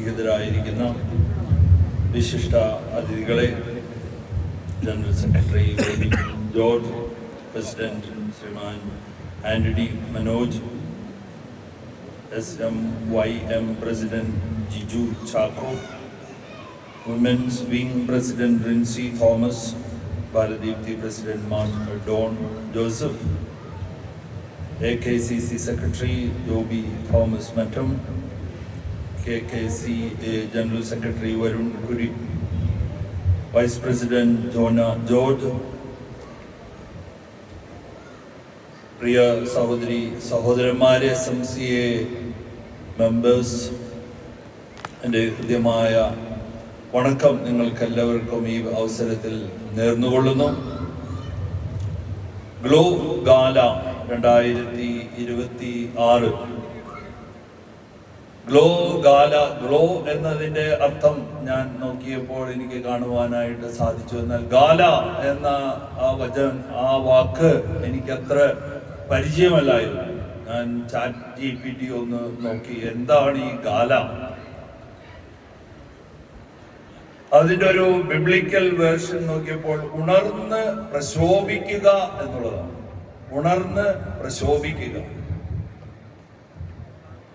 ായിരിക്കുന്ന വിശിഷ്ട അതിഥികളെ general secretary George president Shriman Antony Manoj S M Y M president Jiju Chacko women's wing president Rincy Thomas Bharatheepthi president Mar Don Joseph A K C C secretary Joby Thomas Mattam K K C general secretary Varun Kuri vice president Jona George പ്രിയ സഹോദരി സഹോദരന്മാരെ S M C A members എന്റെ ഹൃദ്യമായ വണക്കം നിങ്ങൾക്കെല്ലാവർക്കും ഈ അവസരത്തിൽ നേർന്നുകൊള്ളുന്നു. Glow gala രണ്ടായിരത്തി ഇരുപത്തി ആറ് ഗ്ലോ ഗാല ഗ്ലോ എന്നതിന്റെ അർത്ഥം ഞാൻ നോക്കിയപ്പോൾ എനിക്ക് കാണുവാനായിട്ട് സാധിച്ചു. എന്നാൽ ഗാല എന്ന ആ വചൻ ആ വാക്ക് എനിക്കത്ര പരിചയമല്ലായിരുന്നു. ഞാൻ ചാറ്റ് ജി പി ടി ഒന്ന് നോക്കി എന്താണ് ഈ ഗാല? അതിന്റെ ഒരു ബിബ്ലിക്കൽ വേർഷൻ നോക്കിയപ്പോൾ ഉണർന്ന് പ്രശോഭിക്കുക എന്നുള്ളതാണ്. ഉണർന്ന് പ്രശോഭിക്കുക.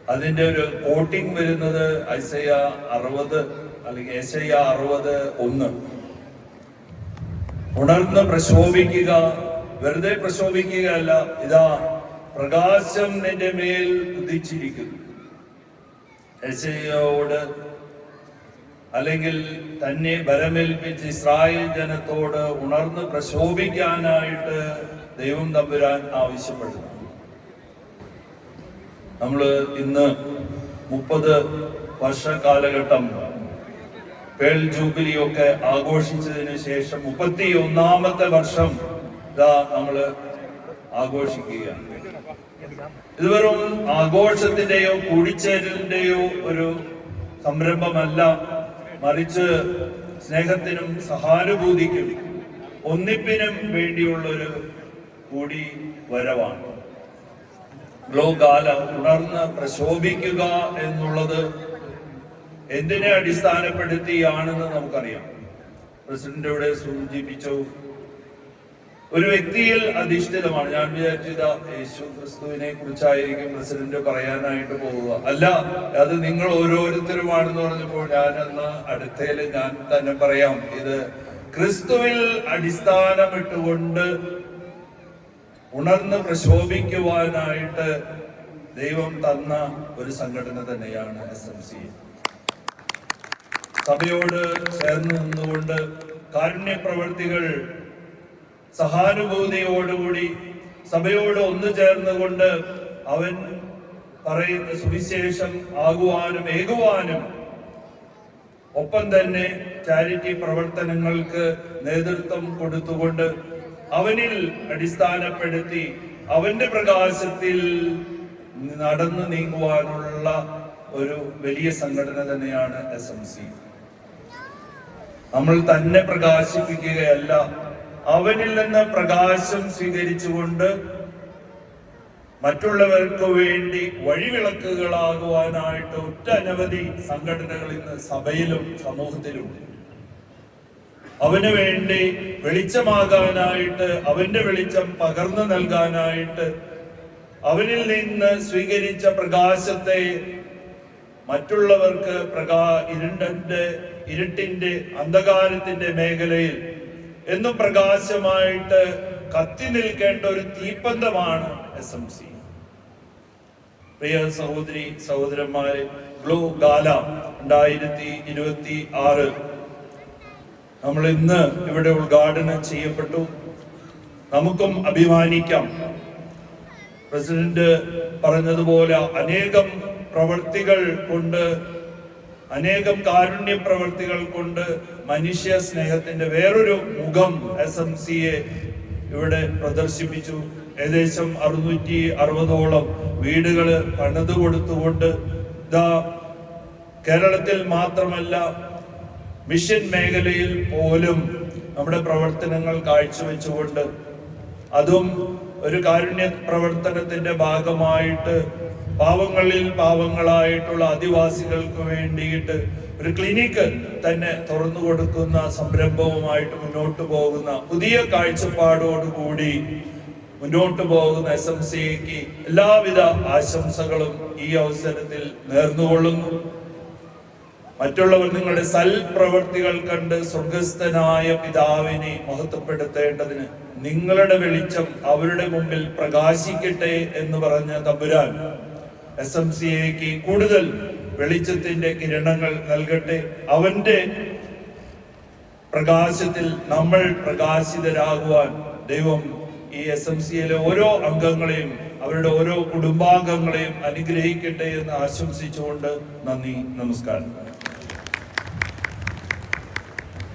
അതിന്റെ ഒരു കോട്ടിംഗ് വരുന്നത് ഐസയ അറുപത് അല്ലെങ്കിൽ ഏശയ അറുപത് ഒന്ന്. ഉണർന്ന് പ്രശോഭിക്കുക. വെറുതെ പ്രശോഭിക്കുകയല്ല. ഇതാ പ്രകാശം നിന്റെ മേൽ ഉദിച്ചിരിക്കുന്നു. ഏശയോട് അല്ലെങ്കിൽ തന്നെ ബലമേൽപ്പിച്ച് ഇസ്രായേൽ ജനത്തോട് ഉണർന്ന് പ്രശോഭിക്കാനായിട്ട് ദൈവം തമ്പുരാൻ ആവശ്യപ്പെടുന്നു. നമ്മൾ ഇന്ന് മുപ്പത് വർഷ കാലഘട്ടം പേൾ ജൂബിലി ഒക്കെ ആഘോഷിച്ചതിന് ശേഷം മുപ്പത്തി ഒന്നാമത്തെ വർഷം ഇതാ നമ്മൾ ആഘോഷിക്കുകയാണ്. ഇത് വെറും ആഘോഷത്തിന്റെയോ കൂടിച്ചേരലിന്റെയോ ഒരു സംരംഭമല്ല. മറിച്ച് സ്നേഹത്തിനും സഹാനുഭൂതിക്കും ഒന്നിപ്പിനും വേണ്ടിയുള്ള ഒരു കൂടി വരവാണ്. ഗ്ലോകാല ഉണർന്ന് പ്രശോഭിക്കുക എന്നുള്ളത് എന്തിനെ അടിസ്ഥാനപ്പെടുത്തിയാണെന്ന് നമുക്കറിയാം. പ്രസിഡന്റ് ഇവിടെ സൂചിപ്പിച്ചു. ഒരു വ്യക്തിയിൽ അധിഷ്ഠിതമാണ്. ഞാൻ വിചാരിച്ചത് യേശു ക്രിസ്തുവിനെ കുറിച്ചായിരിക്കും പ്രസിഡന്റ് പറയാനായിട്ട് പോവുക. അല്ല അത് നിങ്ങൾ ഓരോരുത്തരുമാണെന്ന് പറഞ്ഞപ്പോൾ ഞാൻ അന്ന് അടുത്തേൽ ഞാൻ തന്നെ പറയാം. ഇത് ക്രിസ്തുവിൽ അടിസ്ഥാനമിട്ടുകൊണ്ട് ഉണർന്ന് പ്രശോഭിക്കുവാനായിട്ട് ദൈവം തന്ന ഒരു സംഘടന തന്നെയാണ് എസ് എം സി സഭയോട് ചേർന്ന് നിന്നുകൊണ്ട് കാരുണ്യ പ്രവർത്തികൾ സഹാനുഭൂതിയോടുകൂടി സഭയോട് ഒന്നു ചേർന്നുകൊണ്ട് അവൻ പറയുന്ന സുവിശേഷം ആകുവാനും ഏകുവാനും ഒപ്പം തന്നെ ചാരിറ്റി പ്രവർത്തനങ്ങൾക്ക് നേതൃത്വം കൊടുത്തുകൊണ്ട് അവനിൽ അടിസ്ഥാനപ്പെടുത്തി അവന്റെ പ്രകാശത്തിൽ നടന്നു നീങ്ങുവാനുള്ള ഒരു വലിയ സംഘടന തന്നെയാണ് എസ് എം സി നമ്മൾ തന്നെ പ്രകാശിപ്പിക്കുകയല്ല അവനിൽ നിന്ന് പ്രകാശം സ്വീകരിച്ചുകൊണ്ട് മറ്റുള്ളവർക്ക് വേണ്ടി വഴിവിളക്കുകളാകുവാനായിട്ട് ഒറ്റനവധി സംഘടനകൾ ഇന്ന് സഭയിലും സമൂഹത്തിലും അവന് വേണ്ടി വെളിച്ചമാകാനായിട്ട് അവന്റെ വെളിച്ചം പകർന്നു നൽകാനായിട്ട് അവനിൽ നിന്ന് സ്വീകരിച്ച പ്രകാശത്തെ മറ്റുള്ളവർക്ക് പ്രകാ ഇരുണ്ടന്റെ ഇരുട്ടിന്റെ അന്ധകാരത്തിന്റെ മേഖലയിൽ എന്നും പ്രകാശമായിട്ട് കത്തി നിൽക്കേണ്ട ഒരു തീപ്പന്തമാണ് എസ് എം സി പ്രിയ സഹോദരി സഹോദരന്മാരെ ഗ്ലോ ഗാല രണ്ടായിരത്തി ഇരുപത്തി ആറ് നമ്മൾ ഇന്ന് ഇവിടെ ഉദ്ഘാടനം ചെയ്യപ്പെട്ടു. നമുക്കും അഭിമാനിക്കാം. പ്രസിഡന്റ് പറഞ്ഞതുപോലെ അനേകം പ്രവൃത്തികൾ കൊണ്ട് അനേകം കാരുണ്യ പ്രവൃത്തികൾ കൊണ്ട് മനുഷ്യ സ്നേഹത്തിന്റെ വേറൊരു മുഖം എസ് എം സിയെ ഇവിടെ പ്രദർശിപ്പിച്ചു. ഏകദേശം അറുന്നൂറ്റി അറുപതോളം വീടുകൾ പണിത് ഇതാ കേരളത്തിൽ മാത്രമല്ല മിഷൻ മേഖലയിൽ പോലും നമ്മുടെ പ്രവർത്തനങ്ങൾ കാഴ്ചവെച്ചുകൊണ്ട് അതും ഒരു കാരുണ്യ പ്രവർത്തനത്തിന്റെ ഭാഗമായിട്ട് പാവങ്ങളിൽ പാവങ്ങളായിട്ടുള്ള ആദിവാസികൾക്ക് വേണ്ടിയിട്ട് ഒരു ക്ലിനിക്ക് തന്നെ തുറന്നു കൊടുക്കുന്ന സംരംഭവുമായിട്ട് മുന്നോട്ട് പോകുന്ന പുതിയ കാഴ്ചപ്പാടോടുകൂടി മുന്നോട്ട് പോകുന്ന എസ് എം സിക്ക് എല്ലാവിധ ആശംസകളും ഈ അവസരത്തിൽ നേർന്നുകൊള്ളുന്നു. മറ്റുള്ളവർ നിങ്ങളുടെ സൽപ്രവൃത്തികൾ കണ്ട് സ്വർഗസ്ഥനായ പിതാവിനെ മഹത്വപ്പെടുത്തേണ്ടതിന് നിങ്ങളുടെ വെളിച്ചം അവരുടെ മുമ്പിൽ പ്രകാശിക്കട്ടെ എന്ന് പറഞ്ഞ തമ്പുരാൻ എസ് എം സി എക്ക് കൂടുതൽ വെളിച്ചത്തിന്റെ കിരണങ്ങൾ നൽകട്ടെ. അവന്റെ പ്രകാശത്തിൽ നമ്മൾ പ്രകാശിതരാകുവാൻ ദൈവം ഈ എസ് എം സിയിലെ ഓരോ അംഗങ്ങളെയും അവരുടെ ഓരോ കുടുംബാംഗങ്ങളെയും അനുഗ്രഹിക്കട്ടെ എന്ന് ആശംസിച്ചുകൊണ്ട് നന്ദി നമസ്കാരം.